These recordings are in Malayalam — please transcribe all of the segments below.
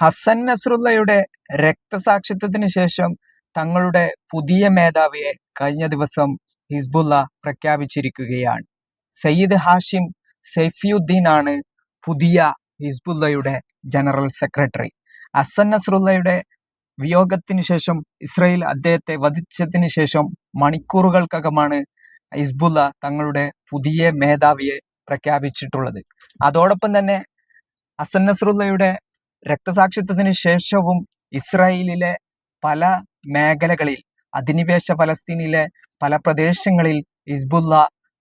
ഹസൻ നസ്രുള്ളയുടെ രക്തസാക്ഷിത്വത്തിന് ശേഷം തങ്ങളുടെ പുതിയ മേധാവിയെ കഴിഞ്ഞ ദിവസം ഹിസ്ബുല്ല പ്രഖ്യാപിച്ചിരിക്കുകയാണ്. സയ്യിദ് ഹാഷിം സൈഫിയുദ്ദീൻ ആണ് പുതിയ ഹിസ്ബുല്ലയുടെ ജനറൽ സെക്രട്ടറി. ഹസൻ നസ്രുള്ളയുടെ വിയോഗത്തിന് ശേഷം ഇസ്രയേൽ അദ്ദേഹത്തെ വധിച്ചതിന് ശേഷം മണിക്കൂറുകൾക്കകമാണ് ഹിസ്ബുല്ല തങ്ങളുടെ പുതിയ മേധാവിയെ പ്രഖ്യാപിച്ചിട്ടുള്ളത്. അതോടൊപ്പം തന്നെ ഹസൻ നസ്രുള്ളയുടെ രക്തസാക്ഷിത്വത്തിന് ശേഷവും ഇസ്രായേലിലെ പല മേഖലകളിൽ അധിനിവേശ ഫലസ്തീനിലെ പല പ്രദേശങ്ങളിൽ ഹിസ്ബുല്ല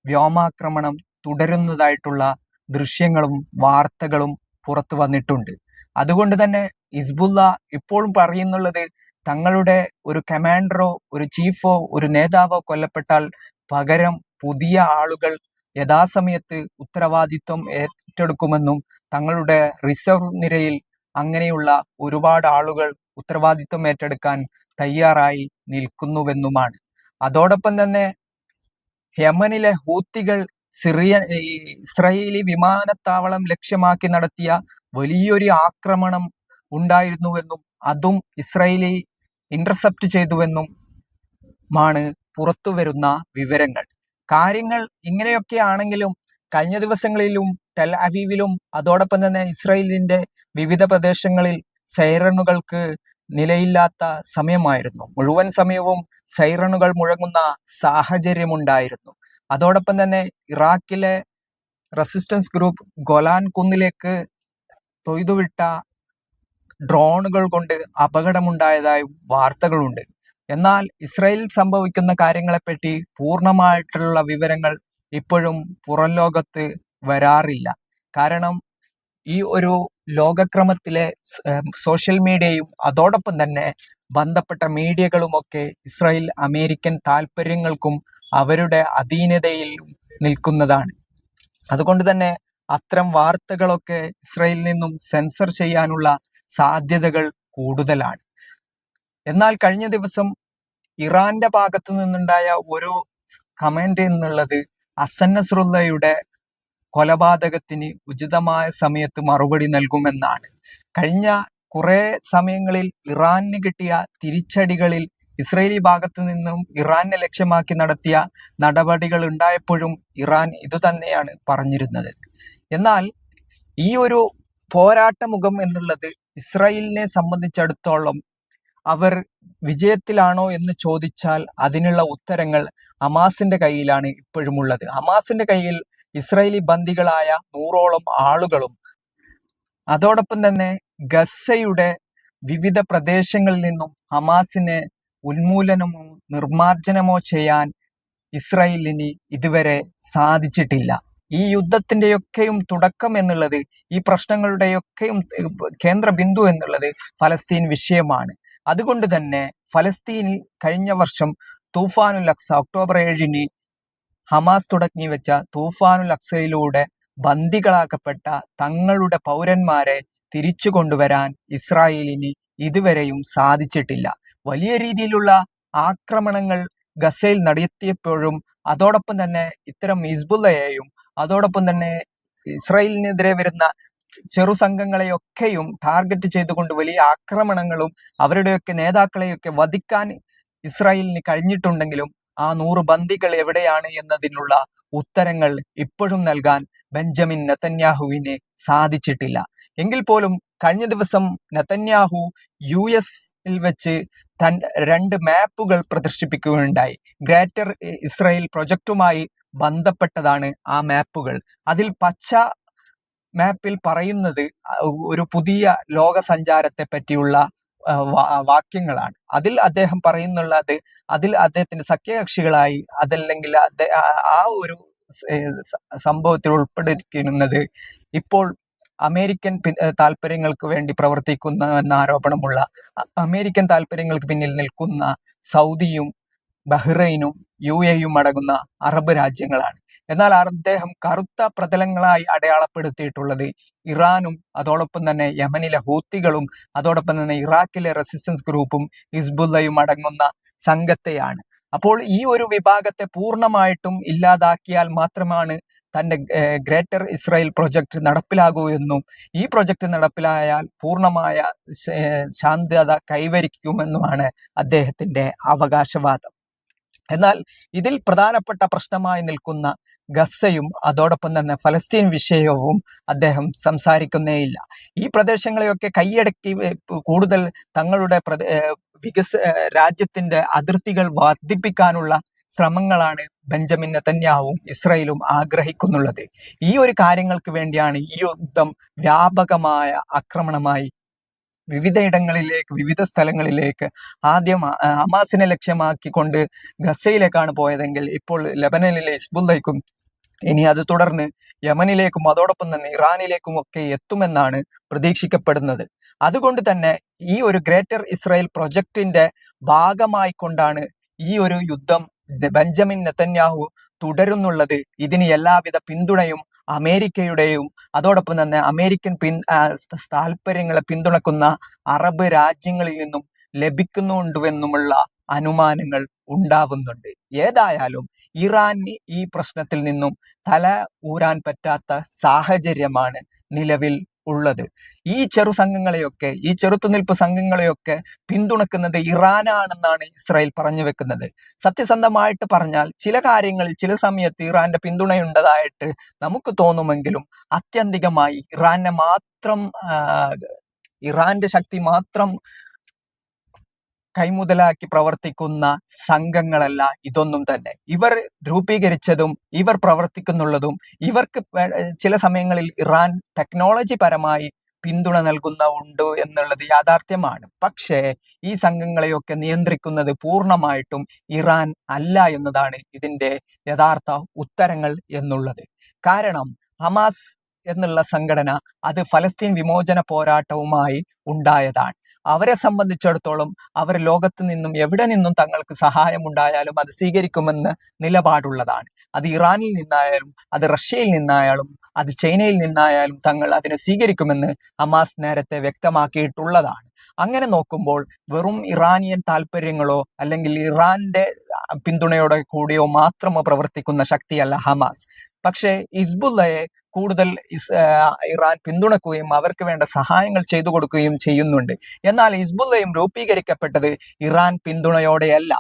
വ്യോമാക്രമണം തുടരുന്നതായിട്ടുള്ള ദൃശ്യങ്ങളും വാർത്തകളും പുറത്തു വന്നിട്ടുണ്ട്. അതുകൊണ്ട് തന്നെ ഹിസ്ബുല്ല ഇപ്പോഴും പറയുന്നുള്ളത് തങ്ങളുടെ ഒരു കമാൻഡറോ ഒരു ചീഫോ ഒരു നേതാവോ കൊല്ലപ്പെട്ടാൽ പകരം പുതിയ ആളുകൾ യഥാസമയത്ത് ഉത്തരവാദിത്വം ഏറ്റെടുക്കുമെന്നും തങ്ങളുടെ റിസർവ് നിരയിൽ അങ്ങനെയുള്ള ഒരുപാട് ആളുകൾ ഉത്തരവാദിത്വം ഏറ്റെടുക്കാൻ തയ്യാറായി നിൽക്കുന്നുവെന്നുമാണ്. അതോടൊപ്പം തന്നെ യമനിലെ ഹൂത്തികൾ സിറിയ ഇസ്രയേലി വിമാനത്താവളം ലക്ഷ്യമാക്കി നടത്തിയ വലിയൊരു ആക്രമണം ഉണ്ടായിരുന്നുവെന്നും അതും ഇസ്രയേലി ഇന്റർസെപ്റ്റ് ചെയ്തുവെന്നും മാണ് പുറത്തു വരുന്ന വിവരങ്ങൾ. കാര്യങ്ങൾ ഇങ്ങനെയൊക്കെ ആണെങ്കിലും കഴിഞ്ഞ ദിവസങ്ങളിലും ടെൽ അവീവിലും അതോടൊപ്പം തന്നെ ഇസ്രയേലിന്റെ വിവിധ പ്രദേശങ്ങളിൽ സൈറണുകൾക്ക് നിലയില്ലാത്ത സമയമായിരുന്നു. മുഴുവൻ സമയവും സൈറണുകൾ മുഴങ്ങുന്ന സാഹചര്യമുണ്ടായിരുന്നു. അതോടൊപ്പം തന്നെ ഇറാഖിലെ റെസിസ്റ്റൻസ് ഗ്രൂപ്പ് ഗൊലാൻ കുന്നിലേക്ക് തൊയ്തുവിട്ട ഡ്രോണുകൾ കൊണ്ട് അപകടമുണ്ടായതായി വാർത്തകളുണ്ട്. എന്നാൽ ഇസ്രയേലിൽ സംഭവിക്കുന്ന കാര്യങ്ങളെപ്പറ്റി പൂർണമായിട്ടുള്ള വിവരങ്ങൾ ഇപ്പോഴും പുറം ലോകത്ത് വരാറില്ല. കാരണം ഈ ഒരു ലോകക്രമത്തിലെ സോഷ്യൽ മീഡിയയും അതോടൊപ്പം തന്നെ ബന്ധപ്പെട്ട മീഡിയകളുമൊക്കെ ഇസ്രായേൽ അമേരിക്കൻ താല്പര്യങ്ങൾക്കും അവരുടെ അധീനതയിലും നിൽക്കുന്നതാണ്. അതുകൊണ്ട് തന്നെ അത്തരം വാർത്തകളൊക്കെ ഇസ്രായേലിൽ നിന്നും സെൻസർ ചെയ്യാനുള്ള സാധ്യതകൾ കൂടുതലാണ്. എന്നാൽ കഴിഞ്ഞ ദിവസം ഇറാന്റെ ഭാഗത്തു നിന്നുണ്ടായ ഒരു കമന്റ് എന്നുള്ളത് അസൻ കൊലപാതകത്തിന് ഉചിതമായ സമയത്ത് മറുപടി നൽകുമെന്നാണ്. കഴിഞ്ഞ കുറെ സമയങ്ങളിൽ ഇറാനിന് കിട്ടിയ തിരിച്ചടികളിൽ ഇസ്രയേലി ഭാഗത്തു നിന്നും ഇറാനെ ലക്ഷ്യമാക്കി നടത്തിയ നടപടികൾ ഉണ്ടായപ്പോഴും ഇറാൻ ഇതുതന്നെയാണ് പറഞ്ഞിരുന്നത്. എന്നാൽ ഈ ഒരു പോരാട്ട മുഖം എന്നുള്ളത് ഇസ്രയേലിനെ സംബന്ധിച്ചിടത്തോളം അവർ വിജയത്തിലാണോ എന്ന് ചോദിച്ചാൽ അതിനുള്ള ഉത്തരങ്ങൾ അമാസിന്റെ കയ്യിലാണ് ഇപ്പോഴും ഉള്ളത് അമാസിന്റെ കയ്യിൽ ഇസ്രായേലി ബന്ദികളായ നൂറോളം ആളുകളും അതോടൊപ്പം തന്നെ ഗസയുടെ വിവിധ പ്രദേശങ്ങളിൽ നിന്നും ഹമാസിനെ ഉന്മൂലനമോ നിർമാർജനമോ ചെയ്യാൻ ഇസ്രായേലിന് ഇതുവരെ സാധിച്ചിട്ടില്ല. ഈ യുദ്ധത്തിന്റെയൊക്കെയും തുടക്കം എന്നുള്ളത് ഈ പ്രശ്നങ്ങളുടെയൊക്കെയും കേന്ദ്ര ബിന്ദു എന്നുള്ളത് ഫലസ്തീൻ വിഷയമാണ്. അതുകൊണ്ട് തന്നെ ഫലസ്തീനിൽ കഴിഞ്ഞ വർഷം തൂഫാനുൽ അക്സ ഒക്ടോബർ ഏഴിന് ഹമാസ് തുടങ്ങി വെച്ച തൂഫാനുൽ അക്സയിലൂടെ ബന്ദികളാക്കപ്പെട്ട തങ്ങളുടെ പൗരന്മാരെ തിരിച്ചു കൊണ്ടുവരാൻ ഇസ്രായേലിന് ഇതുവരെയും സാധിച്ചിട്ടില്ല. വലിയ രീതിയിലുള്ള ആക്രമണങ്ങൾ ഗസയിൽ നടത്തിയപ്പോഴും അതോടൊപ്പം തന്നെ ഇത്തരം ഹിസ്ബുള്ളയെയും അതോടൊപ്പം തന്നെ ഇസ്രായേലിനെതിരെ വരുന്ന ചെറു സംഘങ്ങളെയൊക്കെയും ടാർഗറ്റ് ചെയ്തുകൊണ്ട് വലിയ ആക്രമണങ്ങളും അവരുടെയൊക്കെ നേതാക്കളെയൊക്കെ വധിക്കാൻ ഇസ്രായേലിന് കഴിഞ്ഞിട്ടുണ്ടെങ്കിലും ആ നൂറ് ബന്ദികൾ എവിടെയാണ് എന്നതിനുള്ള ഉത്തരങ്ങൾ ഇപ്പോഴും നൽകാൻ ബെഞ്ചമിൻ നെതന്യാഹുവിന് സാധിച്ചിട്ടില്ല. എങ്കിൽ പോലും കഴിഞ്ഞ ദിവസം നെതന്യാഹു യു എസിൽ വെച്ച് തൻ രണ്ട് മാപ്പുകൾ പ്രദർശിപ്പിക്കുകയുണ്ടായി. ഗ്രേറ്റർ ഇസ്രായേൽ പ്രൊജക്റ്റുമായി ബന്ധപ്പെട്ടതാണ് ആ മാപ്പുകൾ. അതിൽ പച്ച മാപ്പിൽ പറയുന്നത് ഒരു പുതിയ ലോക സഞ്ചാരത്തെ പറ്റിയുള്ള വാക്യങ്ങളാണ്. അതിൽ അദ്ദേഹം പറയുന്നുള്ളത് അതിൽ അദ്ദേഹത്തിന്റെ സഖ്യകക്ഷികളായി അതല്ലെങ്കിൽ ആ ഒരു സംഭവത്തിൽ ഉൾപ്പെടുത്തിയിരുന്നത് ഇപ്പോൾ അമേരിക്കൻ താല്പര്യങ്ങൾക്ക് വേണ്ടി പ്രവർത്തിക്കുന്ന എന്ന ആരോപണമുള്ള അമേരിക്കൻ താല്പര്യങ്ങൾക്ക് പിന്നിൽ നിൽക്കുന്ന സൗദിയും ബഹ്റൈനും യു എയും അടങ്ങുന്ന അറബ് രാജ്യങ്ങളാണ്. എന്നാൽ അദ്ദേഹം കറുത്ത പ്രതലങ്ങളായി അടയാളപ്പെടുത്തിയിട്ടുള്ളത്. ഇറാനും അതോടൊപ്പം തന്നെ യമനിലെ ഹൂത്തികളും അതോടൊപ്പം തന്നെ ഇറാഖിലെ റെസിസ്റ്റൻസ് ഗ്രൂപ്പും ഹിസ്ബുല്ലയും അടങ്ങുന്ന സംഘത്തെയാണ്. അപ്പോൾ ഈ ഒരു വിഭാഗത്തെ പൂർണമായിട്ടും ഇല്ലാതാക്കിയാൽ മാത്രമാണ് തന്റെ ഗ്രേറ്റർ ഇസ്രായേൽ പ്രൊജക്ട് നടപ്പിലാകൂ എന്നും ഈ പ്രൊജക്ട് നടപ്പിലായാൽ പൂർണമായ ശാന്തത കൈവരിക്കുമെന്നുമാണ് അദ്ദേഹത്തിന്റെ അവകാശവാദം. എന്നാൽ ഇതിൽ പ്രധാനപ്പെട്ട പ്രശ്നമായി നിൽക്കുന്ന ഗസയും അതോടൊപ്പം തന്നെ ഫലസ്തീൻ വിഷയവും അദ്ദേഹം സംസാരിക്കുന്നേയില്ല. ഈ പ്രദേശങ്ങളെയൊക്കെ കൈയടക്കി കൂടുതൽ തങ്ങളുടെ വികസ രാജ്യത്തിന്റെ അതിർത്തികൾ വർദ്ധിപ്പിക്കാനുള്ള ശ്രമങ്ങളാണ് ബെഞ്ചമിൻ നെതന്യാവും ഇസ്രയേലും ആഗ്രഹിക്കുന്നുള്ളത്. ഈ ഒരു കാര്യങ്ങൾക്ക് വേണ്ടിയാണ് ഈ യുദ്ധം വ്യാപകമായ ആക്രമണമായി വിവിധയിടങ്ങളിലേക്ക് വിവിധ സ്ഥലങ്ങളിലേക്ക് ആദ്യം അമാസിനെ ലക്ഷ്യമാക്കിക്കൊണ്ട് ഗസയിലേക്കാണ് പോയതെങ്കിൽ ഇപ്പോൾ ലബനനിലെ ഇസ്ബുല്ലയ്ക്കും ഇനി അത് തുടർന്ന് യമനിലേക്കും അതോടൊപ്പം തന്നെ ഇറാനിലേക്കും ഒക്കെ എത്തുമെന്നാണ് പ്രതീക്ഷിക്കപ്പെടുന്നത്. അതുകൊണ്ട് തന്നെ ഈ ഒരു ഗ്രേറ്റർ ഇസ്രായേൽ പ്രൊജക്ടിന്റെ ഭാഗമായി കൊണ്ടാണ് ഈ ഒരു യുദ്ധം ബെഞ്ചമിൻ നെതന്യാഹു തുടരുന്നുള്ളത്. ഇതിന് എല്ലാവിധ പിന്തുണയും അമേരിക്കയുടെയും അതോടൊപ്പം തന്നെ അമേരിക്കൻ പിൻ താല്പര്യങ്ങളെ പിന്തുണക്കുന്ന അറബ് രാജ്യങ്ങളിൽ നിന്നും ലഭിക്കുന്നുണ്ടുവെന്നുമുള്ള അനുമാനങ്ങൾ ഉണ്ടാവുന്നുണ്ട്. ഏതായാലും ഇറാന് ഈ പ്രശ്നത്തിൽ നിന്നും തല ഊരാൻ പറ്റാത്ത സാഹചര്യമാണ് നിലവിൽ ഉള്ളത്. ഈ ചെറു സംഘങ്ങളെയൊക്കെ ഈ ചെറുത്തുനിൽപ്പ് സംഘങ്ങളെയൊക്കെ പിന്തുണക്കുന്നത് ഇറാനാണെന്നാണ് ഇസ്രായേൽ പറഞ്ഞു വെക്കുന്നത്. സത്യസന്ധമായിട്ട് പറഞ്ഞാൽ ചില കാര്യങ്ങളിൽ ചില സമയത്ത് ഇറാന്റെ പിന്തുണയുണ്ടതായിട്ട് നമുക്ക് തോന്നുമെങ്കിലും അത്യന്തികമായി ഇറാനെ മാത്രം ഇറാന്റെ ശക്തി മാത്രം കൈമുതലാക്കി പ്രവർത്തിക്കുന്ന സംഘങ്ങളല്ല ഇതൊന്നും തന്നെ. ഇവർ രൂപീകരിച്ചതും ഇവർ പ്രവർത്തിക്കുന്നുള്ളതും ഇവർക്ക് ചില സമയങ്ങളിൽ ഇറാൻ ടെക്നോളജി പരമായി പിന്തുണ നൽകുന്ന ഉണ്ട് എന്നുള്ളത് യാഥാർത്ഥ്യമാണ്. പക്ഷേ ഈ സംഘങ്ങളെയൊക്കെ നിയന്ത്രിക്കുന്നത് പൂർണമായിട്ടും ഇറാൻ അല്ല എന്നതാണ് ഇതിന്റെ യഥാർത്ഥ ഉത്തരങ്ങൾ എന്നുള്ളത്. കാരണം ഹമാസ് എന്നുള്ള സംഘടന അത് ഫലസ്തീൻ വിമോചന പോരാട്ടവുമായി ഉണ്ടായതാണ്. അവരെ സംബന്ധിച്ചിടത്തോളം അവർ ലോകത്ത് നിന്നും എവിടെ നിന്നും തങ്ങൾക്ക് സഹായം ഉണ്ടായാലും അത് സ്വീകരിക്കുമെന്ന് നിലപാടുള്ളതാണ്. അത് ഇറാനിൽ നിന്നായാലും അത് റഷ്യയിൽ നിന്നായാലും അത് ചൈനയിൽ നിന്നായാലും തങ്ങൾ അതിനെ സ്വീകരിക്കുമെന്ന് ഹമാസ് നേരത്തെ വ്യക്തമാക്കിയിട്ടുള്ളതാണ്. അങ്ങനെ നോക്കുമ്പോൾ വെറും ഇറാനിയൻ താല്പര്യങ്ങളോ അല്ലെങ്കിൽ ഇറാന്റെ പിന്തുണയോടെ കൂടിയോ മാത്രമോ പ്രവർത്തിക്കുന്ന ശക്തിയല്ല ഹമാസ്. പക്ഷേ ഹിസ്ബുല്ലയെ കൂടുതൽ ഇറാൻ പിന്തുണക്കുകയും അവർക്ക് വേണ്ട സഹായങ്ങൾ ചെയ്തു കൊടുക്കുകയും ചെയ്യുന്നുണ്ട്. എന്നാൽ ഹിസ്ബുല്ലയും രൂപീകരിക്കപ്പെട്ടത് ഇറാൻ പിന്തുണയോടെയല്ല.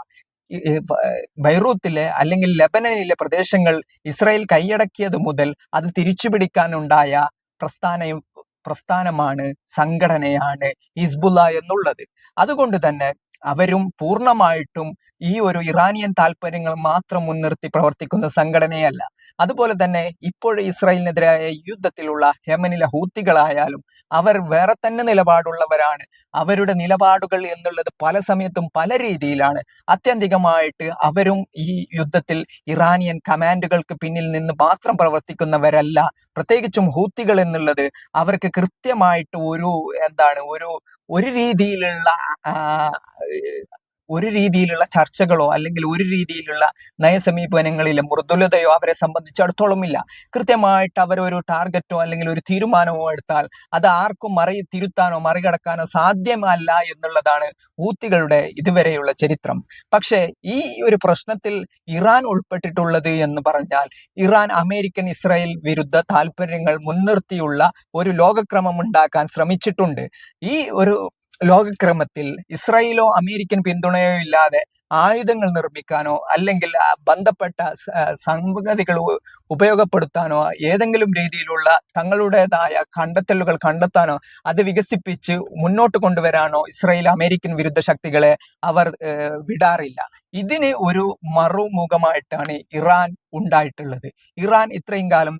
ബൈറൂത്തിലെ അല്ലെങ്കിൽ ലെബനനിലെ പ്രദേശങ്ങൾ ഇസ്രായേൽ കൈയടക്കിയത് മുതൽ അത് തിരിച്ചുപിടിക്കാനുണ്ടായ പ്രസ്ഥാനം പ്രസ്ഥാനമാണ് സംഘടനയാണ് ഹിസ്ബുല്ല എന്നുള്ളത്. അതുകൊണ്ട് തന്നെ അവരും പൂർണമായിട്ടും ഈ ഒരു ഇറാനിയൻ താല്പര്യങ്ങൾ മാത്രം മുൻനിർത്തി പ്രവർത്തിക്കുന്ന സംഘടനയല്ല. അതുപോലെ തന്നെ ഇപ്പോൾ ഇസ്രായേലിനെതിരായ യുദ്ധത്തിലുള്ള ഹെമനിലെ ഹൂത്തികളായാലും അവർ വേറെ തന്നെ നിലപാടുള്ളവരാണ്. അവരുടെ നിലപാടുകൾ എന്നുള്ളത് പല സമയത്തും പല രീതിയിലാണ്. അത്യന്തികമായിട്ട് അവരും ഈ യുദ്ധത്തിൽ ഇറാനിയൻ കമാൻഡുകൾക്ക് പിന്നിൽ നിന്ന് മാത്രം പ്രവർത്തിക്കുന്നവരല്ല. പ്രത്യേകിച്ചും ഹൂത്തികൾ എന്നുള്ളത് അവർക്ക് കൃത്യമായിട്ട് ഒരു എന്താണ് ഒരു ഒരു രീതിയിലുള്ള ഒരു രീതിയിലുള്ള ചർച്ചകളോ അല്ലെങ്കിൽ ഒരു രീതിയിലുള്ള നയസമീപനങ്ങളിലെ മൃദുലതയോ അവരെ സംബന്ധിച്ചിടത്തോളം ഇല്ല കൃത്യമായിട്ട് അവരൊരു ടാർഗറ്റോ അല്ലെങ്കിൽ ഒരു തീരുമാനമോ എടുത്താൽ അത് ആർക്കും മറി തിരുത്താനോ മറികടക്കാനോ സാധ്യമല്ല എന്നുള്ളതാണ് ഊത്തികളുടെ ഇതുവരെയുള്ള ചരിത്രം. പക്ഷേ ഈ ഒരു പ്രശ്നത്തിൽ ഇറാൻ ഉൾപ്പെട്ടിട്ടുള്ളത് എന്ന് പറഞ്ഞാൽ ഇറാൻ അമേരിക്കൻ ഇസ്രായേൽ വിരുദ്ധ താല്പര്യങ്ങൾ മുൻനിർത്തിയുള്ള ഒരു ലോകക്രമം ഉണ്ടാക്കാൻ ശ്രമിച്ചിട്ടുണ്ട്. ഈ ഒരു ലോകക്രമത്തിൽ ഇസ്രായേലോ അമേരിക്കൻ പിന്തുണയോ ഇല്ലാതെ ആയുധങ്ങൾ നിർമ്മിക്കാനോ അല്ലെങ്കിൽ ബന്ധപ്പെട്ട സംഗതികൾ ഉപയോഗപ്പെടുത്താനോ ഏതെങ്കിലും രീതിയിലുള്ള തങ്ങളുടേതായ കണ്ടെത്തലുകൾ കണ്ടെത്താനോ അത് വികസിപ്പിച്ച് മുന്നോട്ട് കൊണ്ടുവരാനോ ഇസ്രായേൽ അമേരിക്കൻ വിരുദ്ധ ശക്തികളെ അവർ വിടാറില്ല. ഇതിന് ഒരു മറുമുഖമായിട്ടാണ് ഇറാൻ ഉണ്ടായിട്ടുള്ളത്. ഇറാൻ ഇത്രയും കാലം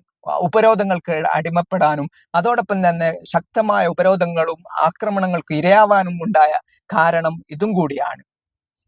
ഉപരോധങ്ങൾക്ക് അടിമപ്പെടാനും അതോടൊപ്പം തന്നെ ശക്തമായ ഉപരോധങ്ങളും ആക്രമണങ്ങൾക്ക് ഇരയാവാനും ഉണ്ടായ കാരണം ഇതും കൂടിയാണ്.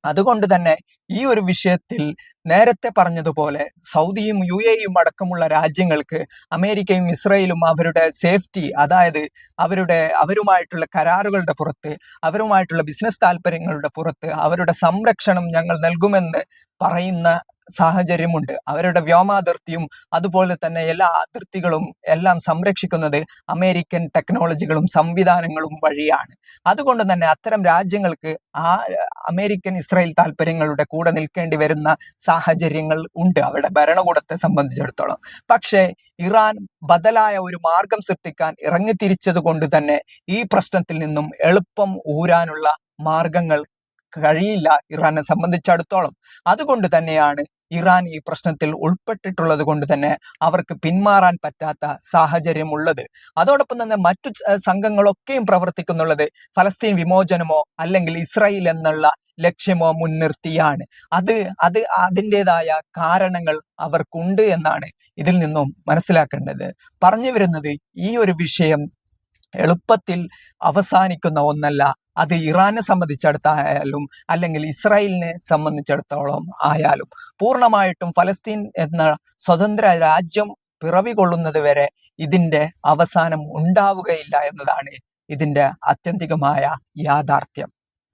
അതുകൊണ്ട് തന്നെ ഈ ഒരു വിഷയത്തിൽ നേരത്തെ പറഞ്ഞതുപോലെ സൗദിയും യു എയും അടക്കമുള്ള രാജ്യങ്ങൾക്ക് അമേരിക്കയും ഇസ്രയേലും അവരുടെ സേഫ്റ്റി അതായത് അവരുടെ അവരുമായിട്ടുള്ള കരാറുകളുടെ പുറത്ത് അവരുമായിട്ടുള്ള ബിസിനസ് താല്പര്യങ്ങളുടെ പുറത്ത് അവരുടെ സംരക്ഷണം ഞങ്ങൾ നൽകുമെന്ന് പറയുന്ന സാഹചര്യമുണ്ട്. അവരുടെ വ്യോമാതിർത്തിയും അതുപോലെ തന്നെ എല്ലാ അതിർത്തികളും എല്ലാം സംരക്ഷിക്കുന്നത് അമേരിക്കൻ ടെക്നോളജികളും സംവിധാനങ്ങളും വഴിയാണ്. അതുകൊണ്ട് തന്നെ അത്തരം രാജ്യങ്ങൾക്ക് ആ അമേരിക്കൻ ഇസ്രായേൽ താല്പര്യങ്ങളുടെ കൂടെ നിൽക്കേണ്ടി വരുന്ന സാഹചര്യങ്ങൾ ഉണ്ട് അവരുടെ ഭരണകൂടത്തെ സംബന്ധിച്ചിടത്തോളം. പക്ഷേ ഇറാൻ ബദലായ ഒരു മാർഗം സൃഷ്ടിക്കാൻ ഇറങ്ങിത്തിരിച്ചത് കൊണ്ട് തന്നെ ഈ പ്രശ്നത്തിൽ നിന്നും എളുപ്പം ഊരാനുള്ള മാർഗങ്ങൾ കഴിയില്ല ഇറാനെ സംബന്ധിച്ചിടത്തോളം. അതുകൊണ്ട് തന്നെയാണ് ഇറാൻ ഈ പ്രശ്നത്തിൽ ഉൾപ്പെട്ടിട്ടുള്ളത് കൊണ്ട് തന്നെ അവർക്ക് പിന്മാറാൻ പറ്റാത്ത സാഹചര്യമുള്ളത്. അതോടൊപ്പം തന്നെ മറ്റു സംഘങ്ങളൊക്കെയും പ്രവർത്തിക്കുന്നുള്ളത് ഫലസ്തീൻ വിമോചനമോ അല്ലെങ്കിൽ ഇസ്രായേൽ എന്നുള്ള ലക്ഷ്യമോ മുൻനിർത്തിയാണ്. അത് അത് അതിന്റെതായ കാരണങ്ങൾ അവർക്കുണ്ട് എന്നാണ് ഇതിൽ നിന്നും മനസ്സിലാക്കേണ്ടത്. പറഞ്ഞു വരുന്നത് ഈ ഒരു വിഷയം എളുപ്പത്തിൽ അവസാനിക്കുന്ന ഒന്നല്ല. അത് ഇറാനെ സംബന്ധിച്ചിടത്തായാലും അല്ലെങ്കിൽ ഇസ്രായേലിനെ സംബന്ധിച്ചിടത്തോളം ആയാലും പൂർണമായിട്ടും ഫലസ്തീൻ എന്ന സ്വതന്ത്ര രാജ്യം പിറവികൊള്ളുന്നത് വരെ ഇതിന്റെ അവസാനം ഉണ്ടാവുകയില്ല എന്നതാണ് ഇതിന്റെ ആത്യന്തികമായ യാഥാർത്ഥ്യം.